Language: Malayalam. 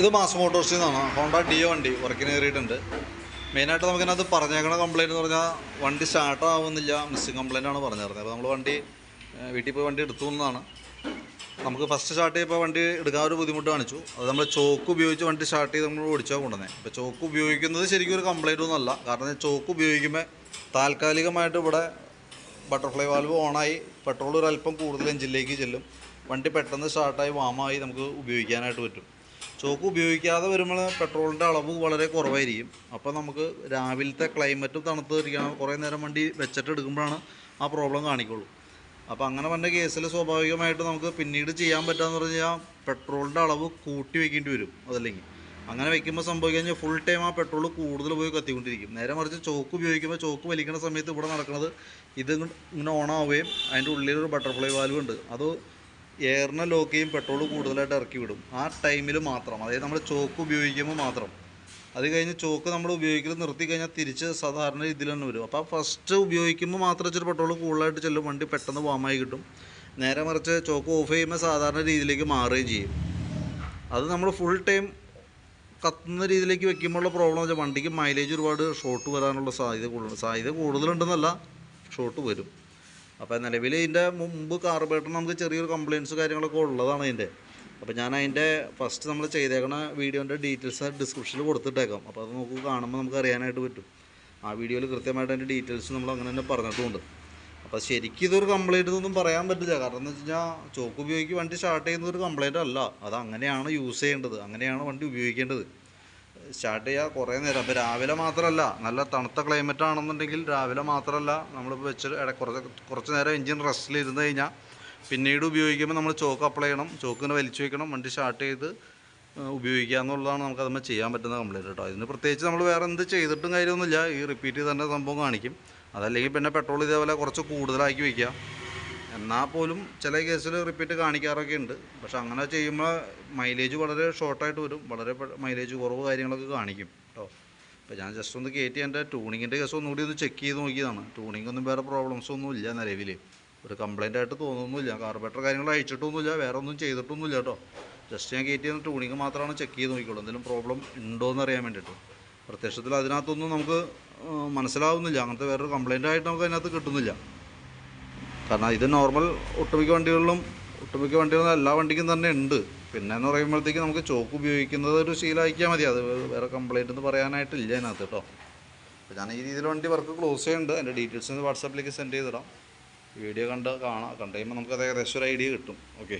ഇത് മാസ് മോട്ടോഴ്സിൽ നിന്നാണ്. ഹോണ്ട ഡിയോ വണ്ടി വർക്കിന് കയറിയിട്ടുണ്ട്. മെയിനായിട്ട് നമുക്കിനകത്ത് പറഞ്ഞേക്കണ കംപ്ലൈന്റ് എന്ന് പറഞ്ഞാൽ വണ്ടി സ്റ്റാർട്ട് ആവുന്നില്ല. മിസ്സിങ് കംപ്ലൈന്റ് ആണ് പറഞ്ഞിരുന്നത് അപ്പോൾ നമ്മൾ വണ്ടി വീട്ടിൽ പോയി വണ്ടി എടുത്തു എന്നതാണ്. നമുക്ക് ഫസ്റ്റ് സ്റ്റാർട്ട് ചെയ്തപ്പോൾ വണ്ടി എടുക്കാൻ ഒരു ബുദ്ധിമുട്ട് കാണിച്ചു. അത് നമ്മൾ ചോക്ക് ഉപയോഗിച്ച് വണ്ടി സ്റ്റാർട്ട് ചെയ്ത് നമ്മൾ ഓടിച്ചാൽ കൊണ്ടുവന്നത് അപ്പോൾ ചോക്ക് ഉപയോഗിക്കുന്നത് ശരിക്കും ഒരു കംപ്ലൈന്റ് ഒന്നുമല്ല കാരണം ചോക്ക് ഉപയോഗിക്കുമ്പോൾ താൽക്കാലികമായിട്ട് ഇവിടെ ബട്ടർഫ്ലൈ വാൽവ് ഓണായി പെട്രോൾ ഒരു അല്പം കൂടുതൽ എഞ്ചിനിലേക്ക് ചെല്ലും. വണ്ടി പെട്ടെന്ന് സ്റ്റാർട്ടായി വാമായി നമുക്ക് ഉപയോഗിക്കാനായിട്ട് പറ്റും. ചോക്ക് ഉപയോഗിക്കാതെ വരുമ്പോൾ പെട്രോളിന്റെ അളവ് വളരെ കുറവായിരിക്കും. അപ്പോൾ നമുക്ക് രാവിലത്തെ ക്ലൈമറ്റും തണുത്ത് ഇരിക്കണം. കുറേ നേരം വണ്ടി വെച്ചിട്ട് എടുക്കുമ്പോഴാണ് ആ പ്രോബ്ലം കാണിക്കുള്ളൂ. അപ്പോൾ അങ്ങനെ വന്ന കേസിൽ സ്വാഭാവികമായിട്ട് നമുക്ക് പിന്നീട് ചെയ്യാൻ പറ്റാന്ന് പറഞ്ഞു കഴിഞ്ഞാൽ പെട്രോളിന്റെ അളവ് കൂട്ടി വെക്കേണ്ടി വരും അതല്ലെങ്കിൽ. അങ്ങനെ വെക്കുമ്പോൾ സംഭവിക്കുക ഫുൾ ടൈം ആ പെട്രോൾ കൂടുതൽ പോയി കത്തിക്കൊണ്ടിരിക്കും. നേരെ മറിച്ച് ചോക്ക് ഉപയോഗിക്കുമ്പോൾ ചോക്ക് വലിക്കുന്ന സമയത്ത് ഇവിടെ നടക്കുന്നത് ഇത് ഇങ്ങനെ ഓണാവുകയും അതിന്റെ ഉള്ളിലൊരു ബട്ടർഫ്ലൈ വാൽവ് ഉണ്ട്. അത് എയറിനെ ലോക്ക് ചെയ്യും പെട്രോൾ കൂടുതലായിട്ട് ഇറക്കി വിടും. ആ ടൈമിൽ മാത്രം. അതായത് നമ്മൾ ചോക്ക് ഉപയോഗിക്കുമ്പോൾ മാത്രം. അത് കഴിഞ്ഞ് ചോക്ക് നമ്മൾ ഉപയോഗിക്കൽ നിർത്തി കഴിഞ്ഞാൽ തിരിച്ച് സാധാരണ രീതിയിൽ തന്നെ വരും. അപ്പോൾ ഫസ്റ്റ് ഉപയോഗിക്കുമ്പോൾ മാത്രം ഇച്ചിരി പെട്രോൾ കൂടുതലായിട്ട് ചെല്ലും. വണ്ടി പെട്ടെന്ന് വാമായി കിട്ടും. നേരെ മറിച്ച് ചോക്ക് ഓഫ് ചെയ്യുമ്പോൾ സാധാരണ രീതിയിലേക്ക് മാറുകയും ചെയ്യും. അത് നമ്മൾ ഫുൾ ടൈം കത്തുന്ന രീതിയിലേക്ക് വെക്കുമ്പോഴുള്ള പ്രോബ്ലം വെച്ചാൽ വണ്ടിക്ക് മൈലേജ് ഒരുപാട് ഷോർട്ട് വരാനുള്ള സാധ്യത കൂടുതലുണ്ട് സാധ്യത കൂടുതലുണ്ടെന്നല്ല ഷോർട്ട് വരും. അപ്പോൾ നിലവിൽ ഇതിന്റെ മുമ്പ് കാർബേറ്റർ നമുക്ക് ചെറിയൊരു കംപ്ലയിൻസ് കാര്യങ്ങളൊക്കെ ഉള്ളതാണ് ഇതിന്റെ അപ്പോൾ ഞാൻ അതിന്റെ ഫസ്റ്റ് നമ്മൾ ചെയ്തേക്കണ വീഡിയോന്റെ ഡീറ്റെയിൽസ് ഡിസ്ക്രിപ്ഷനിൽ കൊടുത്തിട്ടേക്കാം. അപ്പോൾ അത് നമുക്ക് കാണുമ്പോൾ നമുക്ക് അറിയാനായിട്ട് പറ്റും. ആ വീഡിയോയിൽ കൃത്യമായിട്ട് അതിന്റെ ഡീറ്റെയിൽസ് നമ്മൾ അങ്ങനെ തന്നെ പറഞ്ഞിട്ടുമുണ്ട് അപ്പോൾ ശരിക്കും ഇതൊരു കംപ്ലൈന്റ് ഒന്നും പറയാൻ പറ്റില്ല. കാരണം എന്ന് വെച്ച് കഴിഞ്ഞാൽ ചോക്ക് ഉപയോഗിച്ച് വണ്ടി സ്റ്റാർട്ട് ചെയ്യുന്നത് ഒരു അല്ല. അത് അങ്ങനെയാണ് യൂസ് ചെയ്യേണ്ടത്. അങ്ങനെയാണ് വണ്ടി ഉപയോഗിക്കേണ്ടത്. സ്റ്റാർട്ട് ചെയ്യുക കുറേ നേരം. അപ്പോൾ രാവിലെ മാത്രമല്ല നല്ല തണുത്ത ക്ലൈമറ്റ് ആണെന്നുണ്ടെങ്കിൽ രാവിലെ മാത്രമല്ല നമ്മളിപ്പോൾ വെച്ച് ഇട കുറച്ച് കുറച്ച് നേരം എഞ്ചിൻ റെസ്റ്റിൽ ഇരുന്ന് കഴിഞ്ഞാൽ പിന്നീട് ഉപയോഗിക്കുമ്പോൾ നമ്മൾ ചോക്ക് അപ്ലൈ ചെയ്യണം. ചോക്കിന് വലിച്ചു വെക്കണം. വണ്ടി സ്റ്റാർട്ട് ചെയ്ത് ഉപയോഗിക്കുക എന്നുള്ളതാണ് നമുക്ക് അതുമ്പോൾ ചെയ്യാൻ പറ്റുന്ന കംപ്ലൈന്റ് കേട്ടോ ഇതിന് പ്രത്യേകിച്ച് നമ്മൾ വേറെ എന്ത് ചെയ്തിട്ടും കാര്യമൊന്നുമില്ല. ഈ റിപ്പീറ്റ് ചെയ്ത് തന്നെ സംഭവം കാണിക്കും. അതല്ലെങ്കിൽ പിന്നെ പെട്രോൾ ഇതേപോലെ കുറച്ച് കൂടുതലാക്കി വയ്ക്കുക എന്നാൽ പോലും ചില കേസിൽ റിപ്പീറ്റ് കാണിക്കാറൊക്കെ ഉണ്ട്. പക്ഷെ അങ്ങനെ ചെയ്യുമ്പോൾ മൈലേജ് വളരെ ഷോർട്ടായിട്ട് വരും. വളരെ മൈലേജ് കുറവ് കാര്യങ്ങളൊക്കെ കാണിക്കും കേട്ടോ അപ്പോൾ ഞാൻ ജസ്റ്റ് ഒന്ന് കയറ്റി എന്റെ ട്യൂണിങ്ങിന്റെ കേസ് ഒന്നുകൂടി ഒന്ന് ചെക്ക് ചെയ്ത് നോക്കിയതാണ്. ട്യൂണിംഗ് ഒന്നും വേറെ പ്രോബ്ലംസ് ഒന്നും ഇല്ല നിലവിൽ ഒരു കംപ്ലൈന്റ് ആയിട്ട് തോന്നുന്നില്ല കാർബറേറ്റർ കാര്യങ്ങൾ അയച്ചിട്ടൊന്നുമില്ല വേറെ ഒന്നും ചെയ്തിട്ടൊന്നുമില്ല കേട്ടോ ജസ്റ്റ് ഞാൻ കയറ്റി ട്യൂണിങ് മാത്രമാണ് ചെക്ക് ചെയ്ത് നോക്കിയുള്ളൂ എന്തെങ്കിലും പ്രോബ്ലം ഉണ്ടോ എന്ന് അറിയാൻ വേണ്ടിയിട്ട്. പ്രത്യക്ഷത്തിൽ അതിനകത്തൊന്നും നമുക്ക് മനസ്സിലാവുന്നില്ല. അങ്ങനത്തെ വേറൊരു കംപ്ലൈന്റ് ആയിട്ട് നമുക്ക് അതിനകത്ത് കിട്ടുന്നില്ല. കാരണം ഇത് നോർമൽ ഒട്ടുമിക്ക വണ്ടികളിലും ഒട്ടുമിക്ക വണ്ടികളിലും എല്ലാ വണ്ടിക്കും തന്നെ ഉണ്ട്. പിന്നെ എന്ന് പറയുമ്പോഴത്തേക്ക് നമുക്ക് ചോക്ക് ഉപയോഗിക്കുന്നത് ഒരു ശീലമാക്കിയാൽ മതി. അത് വേറെ കംപ്ലൈന്റ് എന്ന് പറയാനായിട്ടില്ല അതിനകത്ത് കേട്ടോ അപ്പോൾ ഞാൻ ഈ രീതിയിൽ വണ്ടി വർക്ക് ക്ലോസ് ചെയ്യുന്നുണ്ട്. അതിന്റെ ഡീറ്റെയിൽസ് വാട്സാപ്പിലേക്ക് സെൻഡ് ചെയ്തിടാം. വീഡിയോ കണ്ട് കാണാം. കണ്ടു കഴിയുമ്പോൾ അത് ഏകദേശം ഒരു ഐഡിയ കിട്ടും. ഓക്കെ